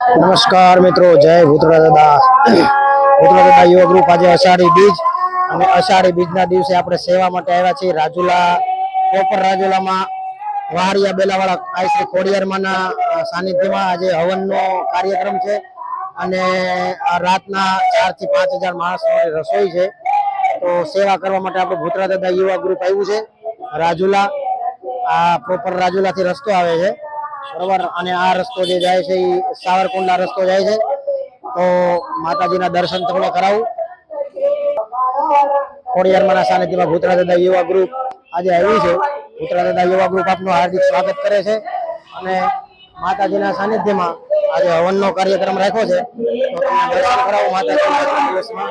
નમસ્કાર મિત્રો, જય ભૂતરા દાદા. ભૂતરા દાદા યુવા ગ્રુપ આજે અષાઢી બીજ અને અષાઢી બીજના દિવસે આપણે સેવા માટે આવ્યા છીએ. રાજુલા પ્રોપર રાજુલામાં વાહરિયા બેલાવાળા આઈ શ્રી ખોડિયારમાંના સાનિધ્યમાં આજે હવનનો કાર્યક્રમ છે અને રાતના ચારથી પાંચ હજાર માણસોની રસોઈ છે. તો સેવા કરવા માટે આપણે ભૂતરા દાદા યુવા ગ્રુપ આવ્યું છે. રાજુલા, આ પ્રોપર રાજુલાથી રસ્તો આવે છે. બરોબર અને આ રસ્તો જે જાય છે એ સાવરકુંડલા રસ્તો જાય છે તો માતાજીના દર્શન તમને કરાવું ખોડિયારમાંના સાનિધ્યમાં ભૂતરા દાદા યુવા ગ્રુપ આજે આવ્યું છે ભૂતરા દાદા યુવા ગ્રુપ આપનું હાર્દિક સ્વાગત કરે છે અને માતાજીના સાનિધ્યમાં આજે હવનનો કાર્યક્રમ રાખ્યો છે તો તમને દર્શન કરાવું માતાજીના દિવસમાં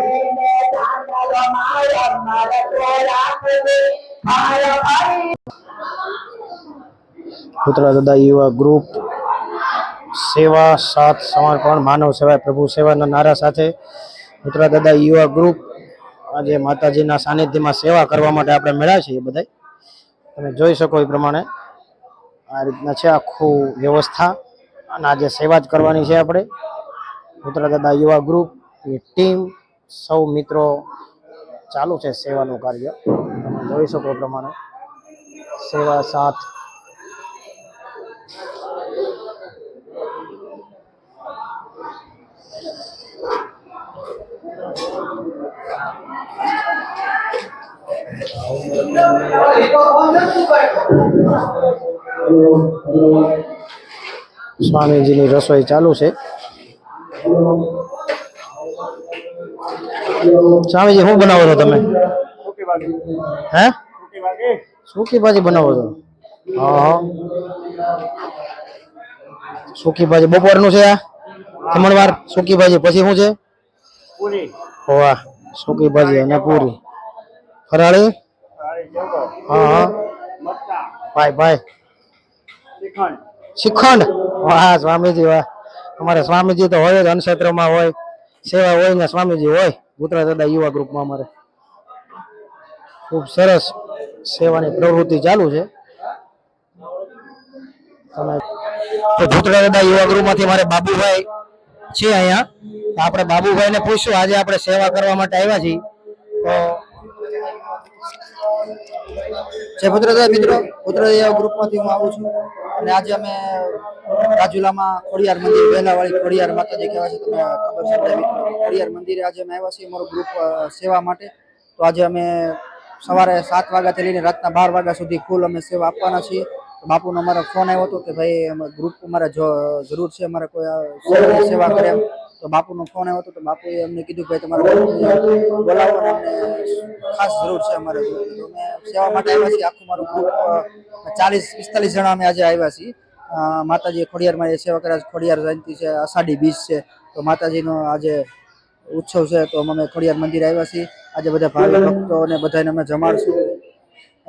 ભૂતરા દાદા, યુવા ગ્રુપ સેવા, સાથ, સમર્પણ, માનવ સેવા, પ્રભુ સેવાના નારા સાથે પુતળા દાદા, યુવા ગ્રુપ આજે માતાજીના સાનિધ્યમાં સેવા કરવા માટે આપણે મળ્યા છીએ બધા તમે જોઈ શકો એ પ્રમાણે આ રીતના છે આખું વ્યવસ્થા અને આજે સેવા જ કરવાની છે આપણે. પુતળા દાદા, યુવા ગ્રુપ ટીમ સૌ મિત્રો ચાલુ છે સેવાનું કાર્ય. તમે જોઈ શકો પ્રમાણે. સેવા સાથ સ્વામીજીની રસોઈ ચાલુ છે. સ્વામીજી શું બનાવો છો તમે? હે? સૂકી ભાજી બનાવો છો? હા હા. સૂકી ભાજી બપોરનું છે આ? જમણવાર સૂકી ભાજી પછી શું છે? વાહ સૂકી ભાજી અને પૂરી. ફરાળી? હા હા. ભાઈ ભાઈ. શ્રીખંડ. વાહ સ્વામીજી વાહ. અમારે સ્વામીજી તો હોય જ અનક્ષેત્રમાં હોય સેવા હોય ને સ્વામીજી હોય. ભૂતરા દાદા યુવા ગ્રુપમાં અમારે. ખૂબ સરસ સેવાની પ્રવૃત્તિ ચાલુ છે. તો દાદા યુવા ગ્રુપમાંથી મારે બાબુભાઈ છે અહીંયા. આપણે બાબુભાઈને પૂછ્યું આજે આપણે સેવા કરવા માટે આવ્યા છીએ. તો જય ભદ્રદા મિત્રો ભદ્રદા ગ્રુપમાંથી હું આવું છું. અને આજે અમે રાજુલામાં ખોડિયાર મંદિર વહેલાવાળી ખોડિયાર માતાજી કહેવાય છે, તમને ખબર છે ખોડિયાર મંદિરે આજે અમે આવ્યા છીએ, અમારું ગ્રુપ સેવા માટે. તો આજે અમે સવારે સાત વાગ્યાથી લઈને રાતના બાર વાગ્યા સુધી ફૂલ અમે સેવા આપવાના છીએ. બાપુનો અમારો ફોન આવ્યો હતો કે ભાઈ, અમે ગ્રુપ અમારે જરૂર છે, અમારે કોઈ સેવા કરે તો બાપુનો ફોન આવ્યો હતો તો બાપુએ અમને કીધું ભાઈ તમારે બોલાવો અમને ખાસ જરૂર છે અમારે તો અમે સેવા માટે આવ્યા છીએ. આખું મારું ગ્રુપ ચાલીસ, પિસ્તાલીસ જણા અમે આજે આવ્યા છીએ. માતાજી ખોડિયારમાં એ સેવા કર્યા ખોડિયાર જયંતિ છે અષાઢી બીજ છે. તો માતાજીનો આજે ઉત્સવ છે તો અમે ખોડિયાર મંદિર આવ્યા છીએ. આજે બધા ભાવિ ભક્તોને બધાને અમે જમાડશું.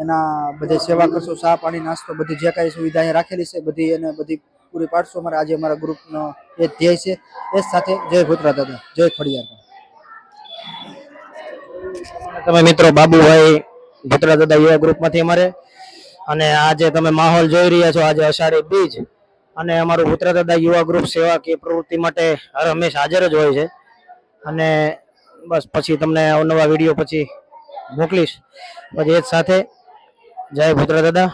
એના બધે સેવા કરશું. ચા પાણી, નાસ્તો બધી જે કાંઈ સુવિધા અહીંયા રાખેલી છે, બધી એને બધી પૂરી પાડશું. અમારે આજે અમારા ગ્રુપનો એ ધ્યેય છે. એ સાથે જય ભૂતરા દાદા જય ખોડિયાર તમે મિત્રો બાબુભાઈ ભૂતરા દાદા યુવા ગ્રુપમાંથી અમારે. અને આજે તમે માહોલ જોઈ રહ્યા છો. આજે અષાઢી બીજ. અને અમારું ભૂતરા દાદા યુવા ગ્રુપ સેવાકીય પ્રવૃત્તિ માટે હર હંમેશ હાજર જ હોય છે. અને બસ પછી તમને અવનવા વીડિયો પછી મોકલીશ. પછી એ જ સાથે જય ભૂતરા દાદા